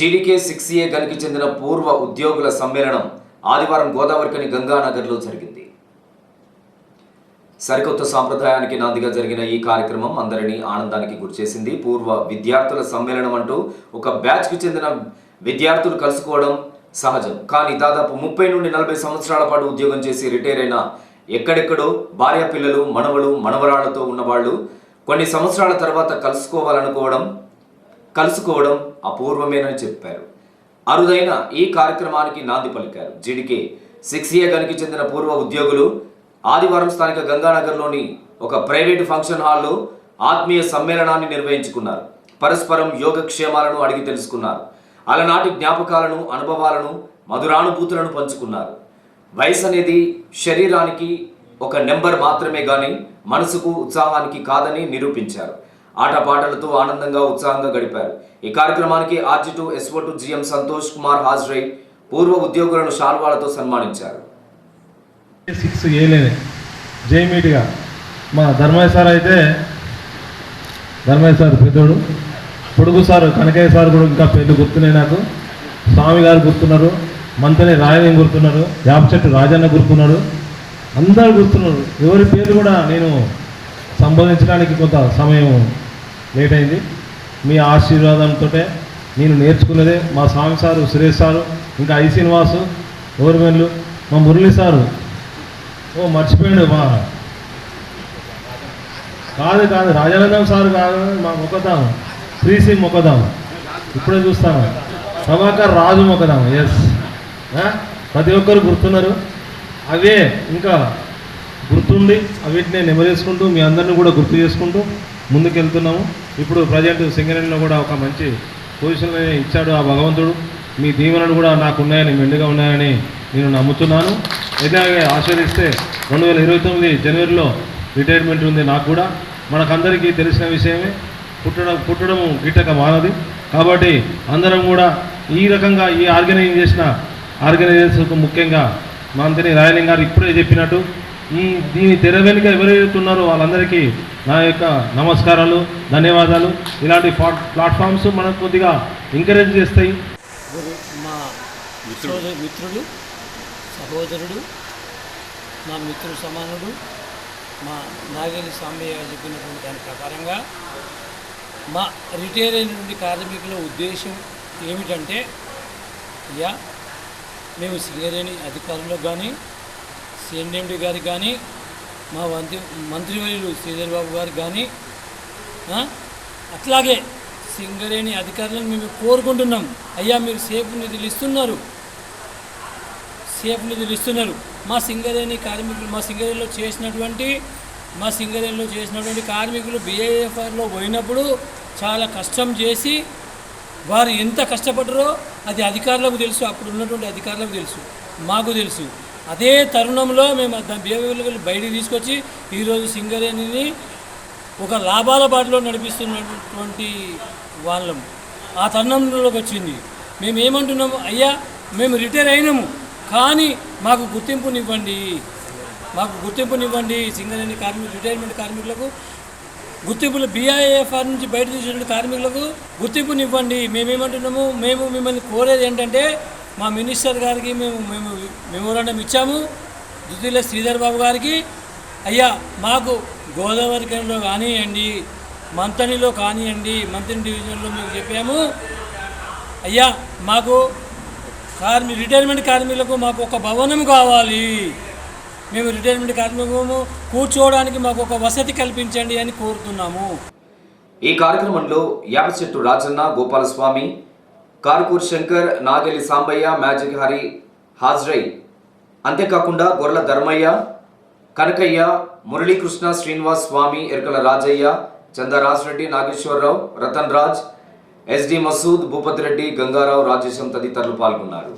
GDK six ఏ గనికి చెందిన పూర్వ ఉద్యోగుల సమ్మేళనం ఆదివారం గోదావరికని గంగానగర్లో జరిగింది. సరికొత్త సాంప్రదాయానికి నాందిగా జరిగిన ఈ కార్యక్రమం అందరినీ ఆనందానికి గురిచేసింది. పూర్వ విద్యార్థుల సమ్మేళనం అంటూ ఒక బ్యాచ్కు చెందిన విద్యార్థులు కలుసుకోవడం సహజం. కానీ దాదాపు ముప్పై నుండి నలభై సంవత్సరాల పాటు ఉద్యోగం చేసి రిటైర్ అయిన ఎక్కడెక్కడో భార్య పిల్లలు మనవలు మనవరాళ్ళతో ఉన్నవాళ్ళు కొన్ని సంవత్సరాల తర్వాత కలుసుకోవాలనుకోవడం కలుసుకోవడం అపూర్వమేనని చెప్పారు. అరుదైన ఈ కార్యక్రమానికి నాంది పలికారు. జీడికే సిక్స్ ఏ గనికి చెందిన పూర్వ ఉద్యోగులు ఆదివారం స్థానిక గంగానగర్లోని ఒక ప్రైవేటు ఫంక్షన్ హాల్లో ఆత్మీయ సమ్మేళనాన్ని నిర్వహించుకున్నారు. పరస్పరం యోగక్షేమాలను అడిగి తెలుసుకున్నారు. అలనాటి జ్ఞాపకాలను అనుభవాలను మధురానుభూతులను పంచుకున్నారు. వయసు అనేది శరీరానికి ఒక నెంబర్ మాత్రమే కానీ మనసుకు ఉత్సాహానికి కాదని నిరూపించారు. ఆటపాటలతో ఆనందంగా ఉత్సాహంగా గడిపారు. ఈ కార్యక్రమానికి RG two SO to GM Santosh Kumar హాజరై పూర్వ ఉద్యోగులను షాల్వాలతో సన్మానించారు. సిక్స్ ఏలేని జేమీటిగా మా ధర్మయ్య సార్ అయితే ధర్మయ్య సార్ పెద్దోడు. పొడుగు సార్ కనకయ్య సార్ కూడా ఇంకా పెద్ద గుర్తున్నాయి నాకు. స్వామి గారు గుర్తున్నారు మంతని రాయని గుర్తున్నారు యాప చెట్టు రాజన్న గుర్తున్నాడు అందరు గుర్తున్నారు. ఎవరి పేర్లు కూడా నేను సంబోధించడానికి కొంత సమయం లేట్ అయింది మీ ఆశీర్వాదంతో నేను నేర్చుకున్నదే మా స్వామి సారు సురేష్ సారు ఇంకా ఐ శ్రీనివాసు గవర్నమెంట్లు మా మురళి సారు. ఓ మర్చిపోయాడు మా కాదు కాదు రాజానందం సార్ కాదు మా మొక్కదాం శ్రీశ్రీ మొక్కదాం ఇప్పుడే చూస్తాను. ప్రభాకర్ రాజు మొక్కదాం ఎస్ ప్రతి ఒక్కరు గుర్తున్నారు. అవే ఇంకా గుర్తుండి అవిటిని నెమరేసుకుంటూ మీ అందరిని కూడా గుర్తు చేసుకుంటూ ముందుకెళ్తున్నాము. ఇప్పుడు ప్రజెంట్ సింగరేణిలో కూడా ఒక మంచి పొజిషన్ ఇచ్చాడు ఆ భగవంతుడు. మీ దీవెనలు కూడా నాకు ఉన్నాయని మెండుగా ఉన్నాయని నేను నమ్ముతున్నాను. ఇలాగే ఆశీర్దిస్తే రెండు వేల ఇరవై తొమ్మిది జనవరిలో రిటైర్మెంట్ ఉంది నాకు కూడా. మనకందరికీ తెలిసిన విషయమే పుట్టడం పుట్టడం గిట్టక మానది కాబట్టి అందరం కూడా ఈ రకంగా ఈ ఆర్గనైజ్ చేసిన ఆర్గనైజేషన్కు ముఖ్యంగా మా అంతని రాయలింగ్ గారు ఇప్పుడే చెప్పినట్టు ఈ దీని తెర వెనుక ఎవరైతే ఉన్నారో వాళ్ళందరికీ నా యొక్క నమస్కారాలు ధన్యవాదాలు. ఇలాంటి ప్లాట్ ప్లాట్ఫామ్స్ మనకు కొద్దిగా ఎంకరేజ్ చేస్తాయి. మా మిత్రుడు. సహోదరుడు మా మిత్రుడు సమానుడు మా నాగేలి స్వామి గారు చెప్పినటువంటి దాని ప్రకారంగా మా రిటైర్ అయినటువంటి కార్మికుల ఉద్దేశం ఏమిటంటే అయ్యా మేము సింగరేణి అధికారులకు కానీ సిఎన్ఎండి గారికి కానీ మా మంత్రి మంత్రివర్యులు శ్రీధర్ బాబు గారు కానీ అట్లాగే సింగరేణి అధికారులను మేము కోరుకుంటున్నాం. అయ్యా మీరు సేఫ్ నిధులు ఇస్తున్నారు సేఫ్ నిధులు ఇస్తున్నారు మా సింగరేణి కార్మికులు మా సింగరేణిలో చేసినటువంటి మా సింగరేణిలో చేసినటువంటి కార్మికులు బీఏఎఫ్ఆర్లో పోయినప్పుడు చాలా కష్టం చేసి వారు ఎంత కష్టపడ్డారో అది అధికారులకు తెలుసు. అప్పుడు ఉన్నటువంటి అధికారులకు తెలుసు. మాకు తెలుసు. అదే తరుణంలో మేము దాని బిహేవియర్ బయటికి తీసుకొచ్చి ఈరోజు సింగరేణిని ఒక లాభాల బాటలో నడిపిస్తున్నటువంటి వాళ్ళం. ఆ తరుణంలోకి వచ్చింది. మేము ఏమంటున్నాము? అయ్యా మేము రిటైర్ అయినాము కానీ మాకు గుర్తింపునివ్వండి. మాకు గుర్తింపునివ్వండి సింగరేణి కార్మికులు రిటైర్మెంట్ కార్మికులకు. గుర్తింపులు బీఐఎఫ్ఆర్ నుంచి బయట తీసిన కార్మికులకు గుర్తింపునివ్వండి. మేమేమంటున్నాము? మేము మిమ్మల్ని కోరేది ఏంటంటే మా మినిస్టర్ గారికి మేము మేము మెమోరాండం ఇచ్చాము. దుద్దిల శ్రీధర్ బాబు గారికి. అయ్యా మాకు గోదావరి కనిలో కానివ్వండి మంతనిలో కానివ్వండి మంతని డివిజన్లో మేము చెప్పాము. అయ్యా మాకు కార్మి రిటైర్మెంట్ కార్మికులకు మాకు ఒక భవనం కావాలి. మేము రిటైర్మెంట్ కార్మికులము కూర్చోవడానికి మాకు ఒక వసతి కల్పించండి అని కోరుతున్నాము. ఈ కార్యక్రమంలో యాపచెట్టు రాజన్న గోపాలస్వామి కార్కూర్ శంకర్ నాగెలి సాంబయ్య మ్యాజిక్ హరి హాజరై. అంతేకాకుండా గొర్రెల ధర్మయ్య కనకయ్య మురళీకృష్ణ శ్రీనివాస్ స్వామి ఎరకల రాజయ్య చందరాజ్ నాగేశ్వరరావు రతన్ రాజ్ ఎస్డి మసూద్ భూపతి రెడ్డి గంగారావు రాజేశం తదితరులు పాల్గొన్నారు.